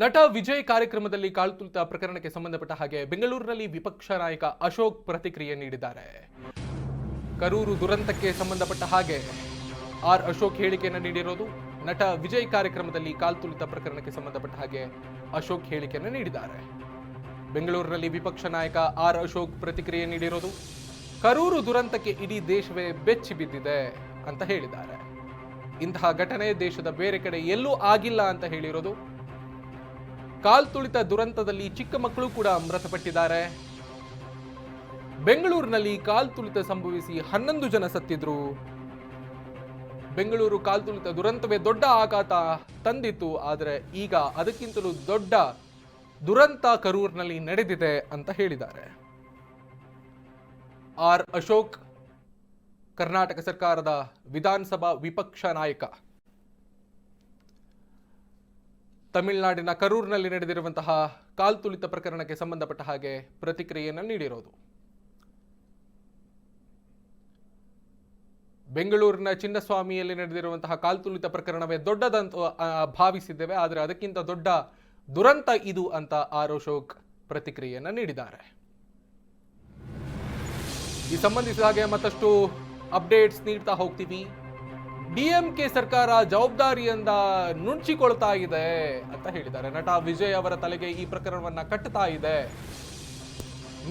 ನಟ ವಿಜಯ್ ಕಾರ್ಯಕ್ರಮದಲ್ಲಿ ಕಾಳ್ತುಳಿತ ಪ್ರಕರಣಕ್ಕೆ ಸಂಬಂಧಪಟ್ಟ ಹಾಗೆ ಬೆಂಗಳೂರಿನಲ್ಲಿ ವಿಪಕ್ಷ ನಾಯಕ ಅಶೋಕ್ ಪ್ರತಿಕ್ರಿಯೆ ನೀಡಿದ್ದಾರೆ. ಕರೂರು ದುರಂತಕ್ಕೆ ಸಂಬಂಧಪಟ್ಟ ಹಾಗೆ ಆರ್ ಅಶೋಕ್ ಹೇಳಿಕೆಯನ್ನು ನೀಡಿರೋದು, ನಟ ವಿಜಯ್ ಕಾರ್ಯಕ್ರಮದಲ್ಲಿ ಕಾಲ್ತುಳಿತ ಪ್ರಕರಣಕ್ಕೆ ಸಂಬಂಧಪಟ್ಟ ಹಾಗೆ ಅಶೋಕ್ ಹೇಳಿಕೆಯನ್ನು ನೀಡಿದ್ದಾರೆ. ಬೆಂಗಳೂರಿನಲ್ಲಿ ವಿಪಕ್ಷ ನಾಯಕ ಆರ್ ಅಶೋಕ್ ಪ್ರತಿಕ್ರಿಯೆ ನೀಡಿರೋದು, ಕರೂರು ದುರಂತಕ್ಕೆ ಇಡೀ ದೇಶವೇ ಬೆಚ್ಚಿ ಬಿದ್ದಿದೆ ಅಂತ ಹೇಳಿದ್ದಾರೆ. ಇಂತಹ ಘಟನೆ ದೇಶದ ಬೇರೆ ಕಡೆ ಎಲ್ಲೂ ಆಗಿಲ್ಲ ಅಂತ ಹೇಳಿರೋದು ಕಾಲ್ತುಳಿತ ದುರಂತದಲ್ಲಿ ಚಿಕ್ಕ ಮಕ್ಕಳು ಕೂಡ ಮೃತಪಟ್ಟಿದ್ದಾರೆ. ಬೆಂಗಳೂರಿನಲ್ಲಿ ಕಾಲ್ತುಳಿತ ಸಂಭವಿಸಿ ಹನ್ನೊಂದು ಜನ ಸತ್ತಿದ್ರು. ಬೆಂಗಳೂರು ಕಾಲ್ತುಳಿತ ದುರಂತವೇ ದೊಡ್ಡ ಆಘಾತ ತಂದಿತ್ತು, ಆದರೆ ಈಗ ಅದಕ್ಕಿಂತಲೂ ದೊಡ್ಡ ದುರಂತ ಕರೂರಿನಲ್ಲಿ ನಡೆದಿದೆ ಅಂತ ಹೇಳಿದ್ದಾರೆ. ಆರ್ ಅಶೋಕ್, ಕರ್ನಾಟಕ ಸರ್ಕಾರದ ವಿಧಾನಸಭಾ ವಿಪಕ್ಷ ನಾಯಕ. ತಮಿಳುನಾಡಿನ ಕರೂರಿನಲ್ಲಿ ನಡೆದಿರುವಂತಹ ಕಾಲ್ತುಳಿತ ಪ್ರಕರಣಕ್ಕೆ ಸಂಬಂಧಪಟ್ಟ ಹಾಗೆ ಪ್ರತಿಕ್ರಿಯೆಯನ್ನು ನೀಡಿರೋದು. ಬೆಂಗಳೂರಿನ ಚಿನ್ನಸ್ವಾಮಿಯಲ್ಲಿ ನಡೆದಿರುವಂತಹ ಕಾಲ್ತುಳಿತ ಪ್ರಕರಣವೇ ದೊಡ್ಡದಂತ ಭಾವಿಸಿದ್ದೇವೆ, ಆದರೆ ಅದಕ್ಕಿಂತ ದೊಡ್ಡ ದುರಂತ ಇದು ಅಂತ ಆರ್ ಅಶೋಕ್ ಪ್ರತಿಕ್ರಿಯೆಯನ್ನು ನೀಡಿದ್ದಾರೆ. ಈ ಸಂಬಂಧಿಸಿದ ಹಾಗೆ ಮತ್ತಷ್ಟು ಅಪ್ಡೇಟ್ಸ್ ನೀಡ್ತಾ ಹೋಗ್ತೀವಿ. ಡಿಎಂಕೆ ಸರ್ಕಾರ ಜವಾಬ್ದಾರಿಯಿಂದ ನುಣುಚಿಕೊಳ್ತಾ ಇದೆ ಅಂತ ಹೇಳಿದ್ದಾರೆ. ನಟ ವಿಜಯ್ ಅವರ ತಲೆಗೆ ಈ ಪ್ರಕರಣವನ್ನ ಕಟ್ಟುತ್ತಾ ಇದೆ.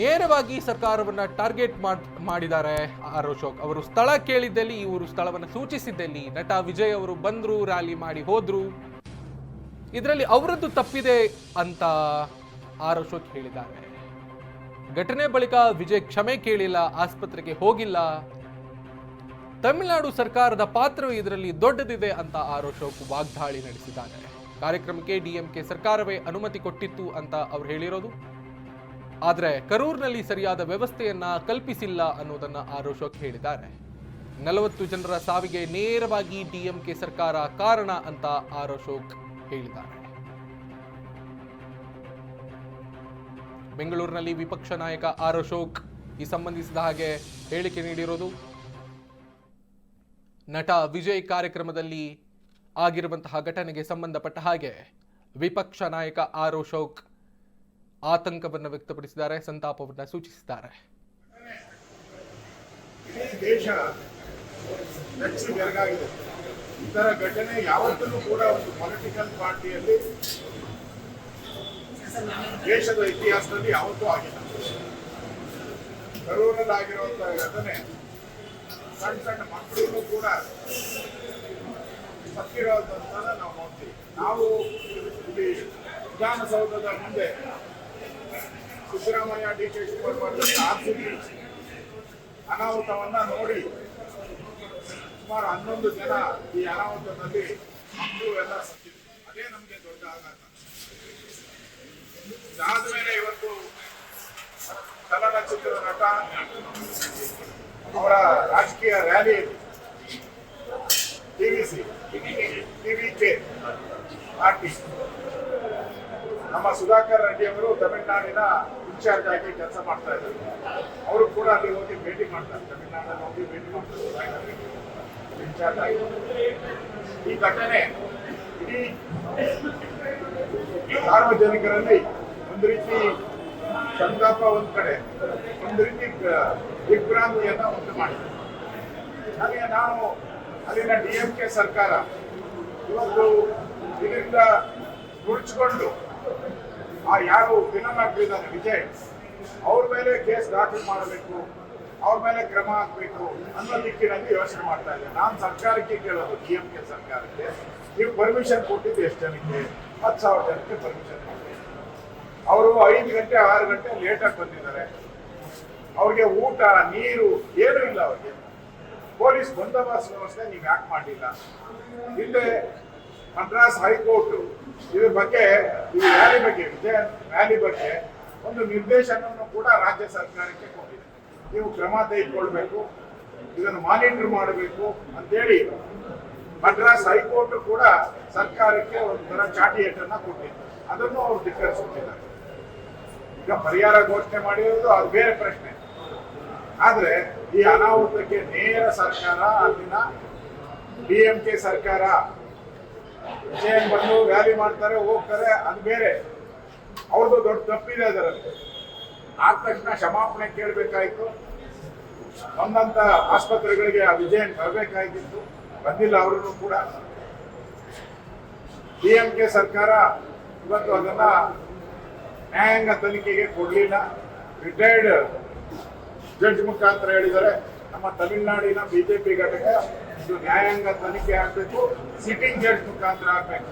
ನೇರವಾಗಿ ಸರ್ಕಾರವನ್ನ ಟಾರ್ಗೆಟ್ ಮಾಡಿದ್ದಾರೆ ಆರ್ ಅಶೋಕ್. ಅವರು ಸ್ಥಳ ಕೇಳಿದ್ದಲ್ಲಿ ಇವರು ಸ್ಥಳವನ್ನು ಸೂಚಿಸಿದ್ದಲ್ಲಿ ನಟ ವಿಜಯ್ ಅವರು ಬಂದ್ರು, ರ್ಯಾಲಿ ಮಾಡಿ ಹೋದ್ರು. ಇದರಲ್ಲಿ ಅವರದ್ದು ತಪ್ಪಿದೆ ಅಂತ ಆರ್ ಅಶೋಕ್ ಹೇಳಿದ್ದಾರೆ. ಘಟನೆ ಬಳಿಕ ವಿಜಯ್ ಕ್ಷಮೆ ಕೇಳಿಲ್ಲ, ಆಸ್ಪತ್ರೆಗೆ ಹೋಗಿಲ್ಲ. ತಮಿಳುನಾಡು ಸರ್ಕಾರದ ಪಾತ್ರವೇ ಇದರಲ್ಲಿ ದೊಡ್ಡದಿದೆ ಅಂತ ಆರ್ ಅಶೋಕ್ ವಾಗ್ದಾಳಿ ನಡೆಸಿದ್ದಾರೆ ಕಾರ್ಯಕ್ರಮಕ್ಕೆ ಡಿಎಂಕೆ ಸರ್ಕಾರವೇ ಅನುಮತಿ ಕೊಟ್ಟಿತ್ತು ಅಂತ ಅವರು ಹೇಳಿರೋದು. ಆದರೆ ಕರೂರ್ನಲ್ಲಿ ಸರಿಯಾದ ವ್ಯವಸ್ಥೆಯನ್ನ ಕಲ್ಪಿಸಿಲ್ಲ ಅನ್ನೋದನ್ನ ಆರ್ ಅಶೋಕ್ ಹೇಳಿದ್ದಾರೆ ನಲವತ್ತು ಜನರ ಸಾವಿಗೆ ನೇರವಾಗಿ ಡಿಎಂಕೆ ಸರ್ಕಾರ ಕಾರಣ ಅಂತ ಆರ್ ಅಶೋಕ್ ಹೇಳಿದ್ದಾರೆ ಬೆಂಗಳೂರಿನಲ್ಲಿ ವಿಪಕ್ಷ ನಾಯಕ ಆರ್ ಅಶೋಕ್ ಈ ಸಂಬಂಧಿಸಿದ ಹಾಗೆ ಹೇಳಿಕೆ ನೀಡಿರೋದು. ನಟ ವಿಜಯ್ ಕಾರ್ಯಕ್ರಮದಲ್ಲಿ ಆಗಿರುವಂತಹ ಘಟನೆಗೆ ಸಂಬಂಧಪಟ್ಟ ಹಾಗೆ ವಿಪಕ್ಷ ನಾಯಕ ಆರ್ ಅಶೋಕ್ ಆತಂಕವನ್ನು ವ್ಯಕ್ತಪಡಿಸಿದ್ದಾರೆ, ಸಂತಾಪವನ್ನು ಸೂಚಿಸಿದ್ದಾರೆ. ದೇಶ ತರ ಘಟನೆ ಯಾವತ್ತೂ ಕೂಡ ಒಂದು ಪೊಲಿಟಿಕಲ್ ಪಾರ್ಟಿಯಲ್ಲಿ ದೇಶದ ಇತಿಹಾಸದಲ್ಲಿ ಯಾವತ್ತೂ ಆಗಿಲ್ಲ. ಕರೂರಲ್ಲಿ ಘಟನೆ ಸಣ್ಣ ಸಣ್ಣ ಮಕ್ಕಳಿಗೂ ಕೂಡ ಸತ್ತಿರೋದಂತ ನಾವು ನೋಡ್ತೀವಿ ನಾವು ಇಲ್ಲಿ ವಿಧಾನಸೌಧದ ಮುಂದೆ ಸಿದ್ದರಾಮಯ್ಯ, ಡಿ ಕೆ ಶಿವಕುಮಾರ್ ಮಾಡಿದಂಥ ಅನಾಹುತವನ್ನು ನೋಡಿ ಸುಮಾರು ಹನ್ನೊಂದು ಜನ ಈ ಅನಾಹುತದಲ್ಲಿ ಮಕ್ಕಳು ಎಲ್ಲ ಸತ್ತಿದ್ರು. ಅದೇ ನಮಗೆ ದೊಡ್ಡ ಆಘಾತ. ಇದಾದ್ಮೇಲೆ ಇವತ್ತು ಚಲನಚಿತ್ರ ನಟ ಅವರ ರಾಜಕೀಯ ರ್ಯಾಲಿ ಟಿವಿಸಿ ಟಿವಿಕೆ ಪಾರ್ಟಿ ನಮ್ಮ ಸುಧಾಕರ್ ರೆಡ್ಡಿ ಅವರು ತಮಿಳುನಾಡಿನ ಇನ್ಚಾರ್ಜ್ ಆಗಿ ಕೆಲಸ ಮಾಡ್ತಾ ಇದ್ದಾರೆ. ಅವರು ಕೂಡ ಅಲ್ಲಿ ಹೋಗಿ ಭೇಟಿ ಮಾಡ್ತಾರೆ. ತಮಿಳುನಾಡಲ್ಲಿ ಹೋಗಿ ಭೇಟಿ ಮಾಡ್ತಾರೆ. ಇನ್ಚಾರ್ಜ್ ಆಗಿ ಈ ಘಟನೆ ಇಡೀ ಸಾರ್ವಜನಿಕರಲ್ಲಿ ಒಂದು ರೀತಿ ಸಂತಾಪ ಒಂದು ಕಡೆ, ಒಂದು ರೀತಿ ದಿಗ್ಭ್ರಾಂತಿಯನ್ನ ಉಂಟು ಮಾಡಿದೆ ಹಾಗೆ ನಾವು ಅಲ್ಲಿನ ಡಿ ಎಂ ಕೆ ಸರ್ಕಾರ ಇವತ್ತು ಇದರಿಂದ ನುಡ್ಚಿಕೊಂಡು ಆ ಯಾರು ವಿಲನ್ ಆಗ್ತಿದ್ದಾನೆ ವಿಜಯ್, ಅವ್ರ ಮೇಲೆ ಕೇಸ್ ದಾಖಲು ಮಾಡಬೇಕು, ಅವ್ರ ಮೇಲೆ ಕ್ರಮ ಹಾಕಬೇಕು ಅನ್ನೋ ದಿಕ್ಕಿನಲ್ಲಿ ಯೋಚನೆ ಮಾಡ್ತಾ ಇದ್ದೆ ನಾನು ಸರ್ಕಾರಕ್ಕೆ ಕೇಳೋದು ಡಿ ಎಂ ಕೆ ಸರ್ಕಾರಕ್ಕೆ. ನೀವು ಪರ್ಮಿಷನ್ ಕೊಟ್ಟಿದ್ದು ಎಷ್ಟು ಜನಕ್ಕೆ? ಹತ್ತು ಸಾವಿರ ಜನಕ್ಕೆ ಪರ್ಮಿಷನ್ ಕೊಟ್ಟಿದ್ದೀವಿ ಅವರು ಐದು ಗಂಟೆ, ಆರು ಗಂಟೆ ಲೇಟಾಗಿ ಬಂದಿದ್ದಾರೆ. ಅವ್ರಿಗೆ ಊಟ, ನೀರು ಏನೂ ಇಲ್ಲ ಅವ್ರಿಗೆ. ಪೊಲೀಸ್ ಬಂದೋಬಸ್ತ್ ವ್ಯವಸ್ಥೆ ನೀವು ಯಾಕೆ ಮಾಡಿಲ್ಲ? ಹಿಂದೆ ಮದ್ರಾಸ್ ಹೈಕೋರ್ಟ್ ಇದ್ರ ಬಗ್ಗೆ, ಈ ವ್ಯಾಲಿ ಬಗ್ಗೆ ವಿಜಯ ವ್ಯಾಲಿ ಬಗ್ಗೆ ಒಂದು ನಿರ್ದೇಶನವನ್ನು ಕೂಡ ರಾಜ್ಯ ಸರ್ಕಾರಕ್ಕೆ ಕೊಟ್ಟಿದೆ. ನೀವು ಕ್ರಮ ತೆಗೆದುಕೊಳ್ಬೇಕು, ಇದನ್ನು ಮಾನಿಟರ್ ಮಾಡಬೇಕು ಅಂತೇಳಿ ಮದ್ರಾಸ್ ಹೈಕೋರ್ಟ್ ಕೂಡ ಸರ್ಕಾರಕ್ಕೆ ಒಂದು ಚಾಟಿ ಚಾಟಿಯೇಟನ್ನು ಕೊಟ್ಟಿದೆ. ಅದನ್ನು ಅವರು ಧಿಕ್ಕರಿಸುತ್ತಿದ್ದಾರೆ. ಈಗ ಪರಿಹಾರ ಘೋಷಣೆ ಮಾಡಿರೋದು ಅದು ಬೇರೆ ಪ್ರಶ್ನೆ. ಆದರೆ ಈ ಅನಾಹುತಕ್ಕೆ ನೇರ ಸರ್ಕಾರ ಅಲ್ಲಿನ ಡಿ ಎಂ ಕೆ ಸರ್ಕಾರ ವಿಜಯನ್ ಬಂದು ವ್ಯಾಲಿ ಮಾಡ್ತಾರೆ, ಹೋಗ್ತಾರೆ, ಅದು ಬೇರೆ. ಅವ್ರದ್ದು ದೊಡ್ಡ ತಪ್ಪಿದೆ ಅದರಲ್ಲಿ. ಆದ ತಕ್ಷಣ ಕ್ಷಮಾಪಣೆ ಕೇಳಬೇಕಾಯಿತು. ಬಂದಂತ ಆಸ್ಪತ್ರೆಗಳಿಗೆ ಆ ವಿಜಯನ್ ಬರಬೇಕಾಗಿತ್ತು ಬಂದಿಲ್ಲ ಅವರನ್ನು ಕೂಡ. ಡಿ ಎಂ ಕೆ ಸರ್ಕಾರ ಇವತ್ತು ಅದನ್ನ ನ್ಯಾಯಾಂಗ ತನಿಖೆಗೆ ಕೊಡಲಿಲ್ಲ. ರಿಟೈರ್ಡ್ ಜಡ್ಜ್ ಮುಖಾಂತರ ಹೇಳಿದ್ದಾರೆ, ನಮ್ಮ ತಮಿಳುನಾಡಿನ ಬಿಜೆಪಿ ಘಟಕ ಇದು ನ್ಯಾಯಾಂಗ ತನಿಖೆ ಆಗಬೇಕು, ಸಿಟಿಂಗ್ ಜಡ್ಜ್ ಮುಖಾಂತರ ಆಗಬೇಕು.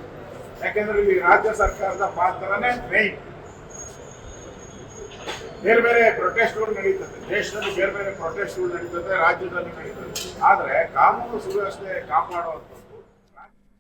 ಯಾಕೆಂದ್ರೆ ಇಲ್ಲಿ ರಾಜ್ಯ ಸರ್ಕಾರದ ಪಾತ್ರನೇ ಮೇನ್ ಬೇರೆ ಬೇರೆ ಪ್ರೊಟೆಸ್ಟ್ಗಳು ನಡೀತದೆ. ದೇಶದಲ್ಲಿ ಬೇರೆ ಬೇರೆ ಪ್ರೊಟೆಸ್ಟ್ಗಳು ನಡೀತದೆ, ರಾಜ್ಯದಲ್ಲಿ ನಡೀತದೆ. ಆದರೆ ಕಾನೂನು ಸುವ್ಯವಸ್ಥೆ ಕಾಪಾಡುವಂತ